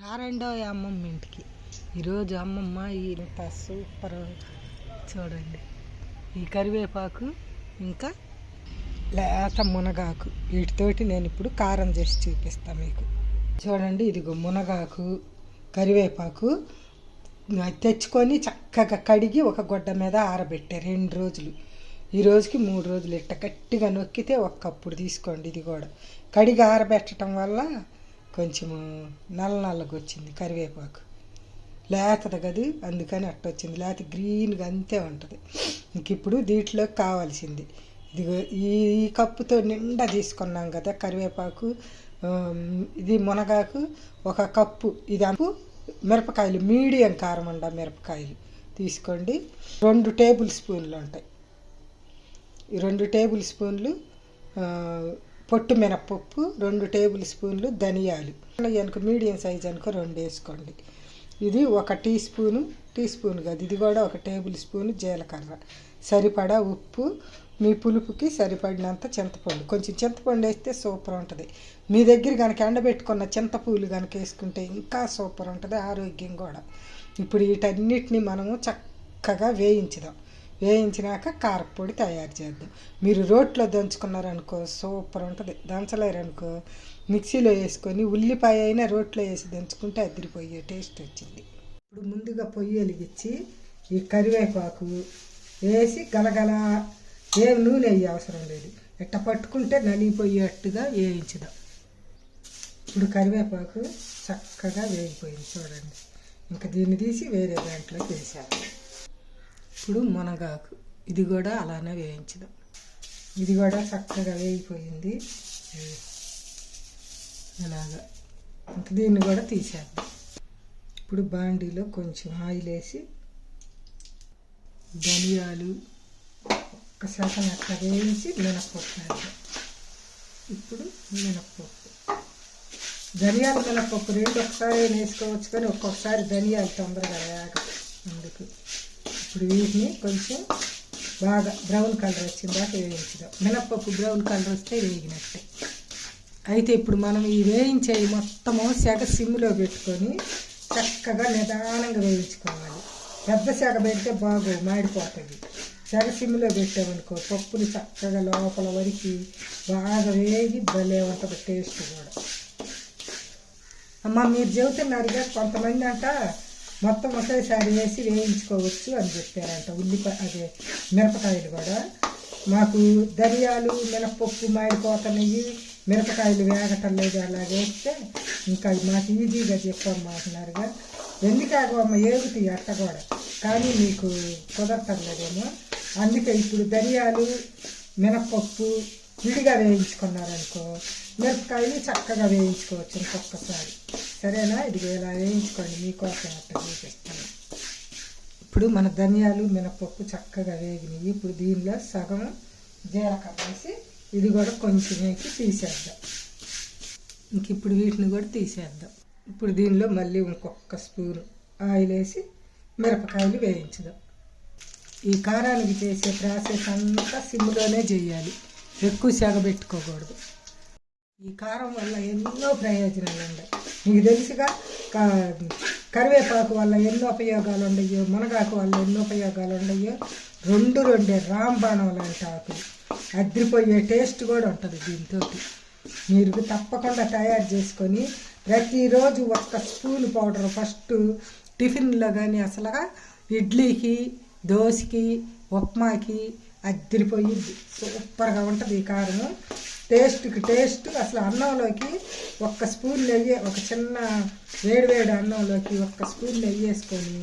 రారెండో అమ్మమ్మ ఇంటికి. ఈరోజు అమ్మమ్మ ఈ ఇంత సూపర్ చూడండి. ఈ కరివేపాకు ఇంకా లేత మునగాకు. వీటితోటి నేను ఇప్పుడు కారం చేసి చూపిస్తాను మీకు. చూడండి ఇదిగో మునగాకు కరివేపాకు. అది తెచ్చుకొని చక్కగా కడిగి ఒక గుడ్డ మీద ఆరబెట్టే రెండు రోజులు. ఈ రోజుకి మూడు రోజులు ఇట్ట గట్టిగా నొక్కితే ఒక్కప్పుడు తీసుకోండి ఇది కూడా. కడిగి ఆరబెట్టడం వల్ల కొంచెము నల్ల నల్లగా వచ్చింది కరివేపాకు. లేతది కది అందుకని అట్ట వచ్చింది. లేకపోతే గ్రీన్గా అంతే ఉంటుంది. ఇంక ఇప్పుడు దీంట్లోకి కావాల్సింది. ఇదిగో ఈ కప్పుతో నిండా తీసుకున్నాం కదా కరివేపాకు ఇది మునగాకు ఒక కప్పు ఇది అప్పు మిరపకాయలు మీడియం కారం అండ మిరపకాయలు తీసుకోండి. రెండు టేబుల్ స్పూన్లు ఉంటాయి. రెండు టేబుల్ స్పూన్లు పొట్టు మినప్పప్పు రెండు టేబుల్ స్పూన్లు ధనియాలు. అనుకో మీడియం సైజ్ అనుకో రెండు వేసుకోండి. ఇది ఒక టీ స్పూను టీ స్పూన్ కాదు ఇది కూడా ఒక టేబుల్ స్పూన్ జీలకర్ర. సరిపడా ఉప్పు మీ పులుపుకి సరిపడినంత చింతపండు. కొంచెం చింతపండు వేస్తే సూపర్ ఉంటుంది. మీ దగ్గర కనుక ఎండబెట్టుకున్న చింతపూలు కనుక వేసుకుంటే ఇంకా సూపర్ ఉంటుంది ఆరోగ్యం కూడా. ఇప్పుడు వీటన్నిటిని మనము చక్కగా వేయించుదాం. వేయించినాక కారపొడి తయారు చేద్దాం. మీరు రోట్లో దంచుకున్నారనుకో సూపర్ ఉంటుంది. దంచలేరనుకో మిక్సీలో వేసుకొని ఉల్లిపాయ అయినా రోట్లో వేసి దంచుకుంటే అదిరిపోయే టేస్ట్ వచ్చింది. ఇప్పుడు ముందుగా పొయ్యి వెలిగించి ఈ కరివేపాకు వేసి గలగల ఏం నూనె అయ్యే అవసరం లేదు. ఎట్ట పట్టుకుంటే నలిగిపోయేట్టుగా వేయించుదాం. ఇప్పుడు కరివేపాకు చక్కగా వేగిపోయింది చూడండి. ఇంకా దీన్ని తీసి వేరే దాంట్లోకి వేసాము ఇప్పుడు మునగాకు. ఇది కూడా అలానే వేయించదాం ఇది కూడా చక్కగా వేగిపోయింది. అలాగా. ఇంక దీన్ని కూడా తీసేద్దాం. ఇప్పుడు బాండీలో కొంచెం ఆయిల్ వేసి ధనియాలు ఒక శాతం అట్లా వేయించి మినప్పప్పు వేద్దాం. ఇప్పుడు మినప్పప్పు. ధనియాలు మినప్పప్పు రెండు ఒకసారి వేసుకోవచ్చు కానీ ఒక్కొక్కసారి ధనియాలు తొందరగా వేగ ఇప్పుడు వీటిని కొంచెం బాగా బ్రౌన్ కలర్ వచ్చిన దాకా వేయించుదాం. మినప్పప్పు బ్రౌన్ కలర్ వస్తే వేగినట్టే. అయితే ఇప్పుడు మనం ఈ వేయించేవి మొత్తము సెగ సిమ్లో పెట్టుకొని చక్కగా నిదానంగా వేయించుకోవాలి. పెద్ద సెగ పెడితే బాగు మాడిపోతుంది. సెగ సిమ్లో పెట్టామనుకో పప్పులు చక్కగా లోపల వరకు బాగా వేగి భలే ఉంటుంది టేస్ట్ కూడా. అమ్మ మీరు చెబుతున్నారుగా కొంతమంది అంట మొత్తం ఒకేసారి వేసి వేయించుకోవచ్చు అని చెప్పారంట. ఉల్లిపాయ అదే మిరపకాయలు కూడా. మాకు ధనియాలు మినపప్పు మాడిపోతున్నాయి మిరపకాయలు వేగటం లేదు అలా వేస్తే ఇంకా మాకు ఈజీగా చెప్పమ్మంటున్నారుగా ఎందుకాగో అమ్మ ఏగుతాయి అట్ట కూడా కానీ మీకు కుదరటం లేదేమో. అందుకే ఇప్పుడు ధనియాలు మినపప్పు విడిగా వేయించుకున్నారనుకో మిరపకాయలు చక్కగా వేయించుకోవచ్చు ఇంకొకసారి. సరేనా? ఇది ఇలా వేయించుకోండి. మీకోసం అట్ట చూపిస్తాను ఇప్పుడు మన ధనియాలు మినపప్పు చక్కగా వేగినాయి. ఇప్పుడు దీనిలో సగం జీలకర్ర వేసి ఇది కూడా కొంచెం వేసి తీసేద్దాం. ఇంక ఇప్పుడు వీటిని కూడా తీసేద్దాం. ఇప్పుడు దీనిలో మళ్ళీ ఇంకొక స్పూన్ ఆయిల్ వేసి మిరపకాయలు వేయించుదాం ఈ కారానికి చేసే ప్రాసెస్ అంతా సిమ్లోనే చేయాలి. ఎక్కువ సెగ పెట్టుకోకూడదు ఈ కారం వల్ల ఎన్నో ప్రయోజనాలు ఉన్నాయి మీకు తెలుసుగా కరివేపాకు వల్ల ఎన్నో ఉపయోగాలు ఉన్నాయో మునగాకు వల్ల ఎన్నో ఉపయోగాలు ఉన్నాయో రెండు రెండే రాంబాణం లాంటి ఆకులు అద్రిపోయే టేస్ట్ కూడా ఉంటుంది దీంతో మీరు తప్పకుండా తయారు చేసుకొని ప్రతిరోజు ఒక్క స్పూన్ పౌడర్ ఫస్ట్ టిఫిన్లో కానీ అసలుగా ఇడ్లీకి దోశకి ఉప్మాకి అద్దరిపోయిద్ది సూపర్గా ఉంటుంది ఈ కారము. టేస్ట్కి టేస్ట్ అసలు అన్నంలోకి ఒక్క స్పూన్ నెయ్యి ఒక చిన్న వేడివేడి అన్నంలోకి ఒక్క స్పూన్ నెయ్యి వేసుకొని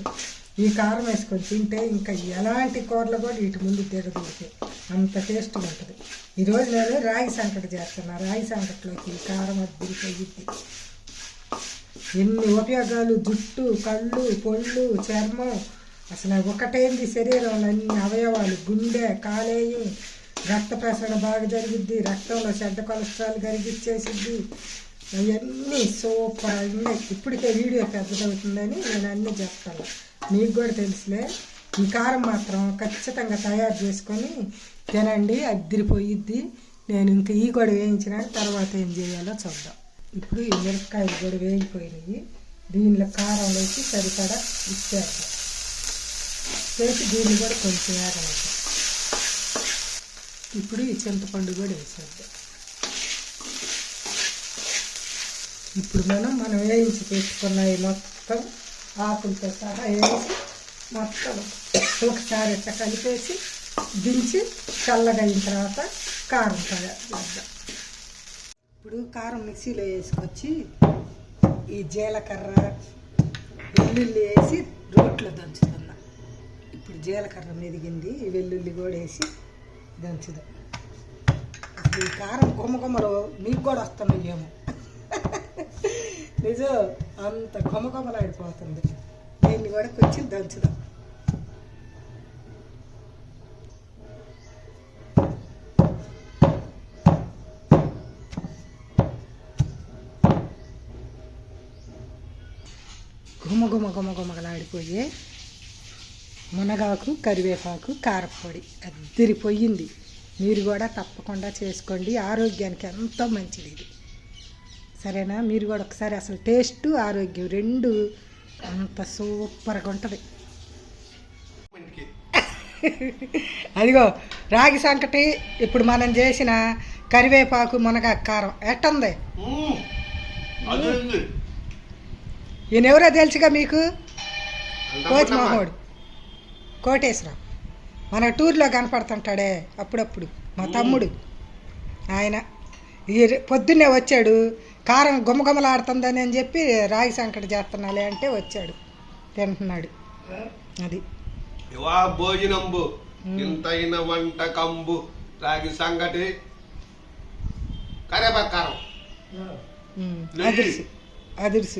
ఈ కారం వేసుకొని తింటే ఇంకా ఎలాంటి కూరలు కూడా వీటి ముందు తిరగదు అంత టేస్ట్గా ఉంటుంది. ఈరోజు నేను రాగి సంకట చేస్తున్నా. రాగి సంకటలోకి ఈ కారం అద్దరిపోయిద్ది ఎన్ని ఉపయోగాలు? జుట్టు కళ్ళు పొళ్ళు చర్మం. అసలు ఒకటేంది శరీరంలో అన్ని అవయవాలు? గుండె కాలేయం రక్త ప్రసరణ బాగా జరిగిద్ది రక్తంలో చెడ్డ కొలెస్ట్రాల్ కరిగిచ్చేసిద్ది. అవన్నీ సూపర్ ఉన్నాయి ఇప్పటికే వీడియో పెద్దదవుతుందని నేను అన్నీ చెప్తాను. మీకు కూడా తెలుసులే ఈ కారం మాత్రం ఖచ్చితంగా తయారు చేసుకొని తినండి అద్దిరిపోయిద్ది నేను ఇంకా ఈ కూడా వేయించిన తర్వాత ఏం చేయాలో చూద్దాం. ఇప్పుడు ఈ మిరపకాయలు కూడా వేగిపోయినాయి. దీనిలో కారం వేసి సరిపడా ఇచ్చేస్తాం చేసి దీన్ని కూడా కొంచెం వేగనిద్దాం ఇప్పుడు ఈ చింతపండు కూడా వేసేద్దాం. ఇప్పుడు మనం మనం వేయించి పెట్టుకున్న ఈ మొత్తం ఆకులతో సహా వేసి మొత్తం ఒకసారి ఇట్లా కలిపేసి దించి చల్లగా అయిన తర్వాత కారం వేద్దాం ఇప్పుడు కారం మిక్సీలో వేసుకొచ్చి ఈ జీలకర్ర వెల్లుల్లి వేసి రోట్లో దంచుతున్నా. ఇప్పుడు జీలకర్ర మెదిగింది ఈ వెల్లుల్లి కూడా వేసి దంచుదాం ఈ కారం గుమ్మగుమ్మలు మీకు కూడా వస్తున్నాయి ఏమో. నిజం అంత గుమ్మగుమ్మలాడిపోతుంది దీన్ని కూడా కొంచెం దంచుదాం. గుమ గుమ గుమ గుమగలాడిపోయి మునగాకు కరివేపాకు కారపొడి. అద్దరిపోయింది మీరు కూడా తప్పకుండా చేసుకోండి. ఆరోగ్యానికి ఎంతో మంచిది ఇది. సరేనా? మీరు కూడా ఒకసారి అసలు టేస్ట్ ఆరోగ్యం రెండు అంత సూపర్గా ఉంటుంది. అదిగో రాగి సంకటి ఇప్పుడు మనం చేసిన కరివేపాకు మునగా కారం ఎట్టుంది? మ్మ్. అదిరింది ఈయన ఎవరో తెలుసుగా మీకు? కోచ్. మహోడు. కోటేశ్వరం. మన టూర్లో కనపడుతుంటాడే అప్పుడప్పుడు మా తమ్ముడు. ఆయన పొద్దున్నే వచ్చాడు కారం గుమగుమలాడుతుందని అని చెప్పి రాగి సంకటి చేస్తున్నాలే అంటే వచ్చాడు తింటున్నాడు. అది. ఇవా భోజనంబు ఇంతైన వంటకంబు రాగి సంగటి కరేపాకారం. అదిర్సు అదిర్సు.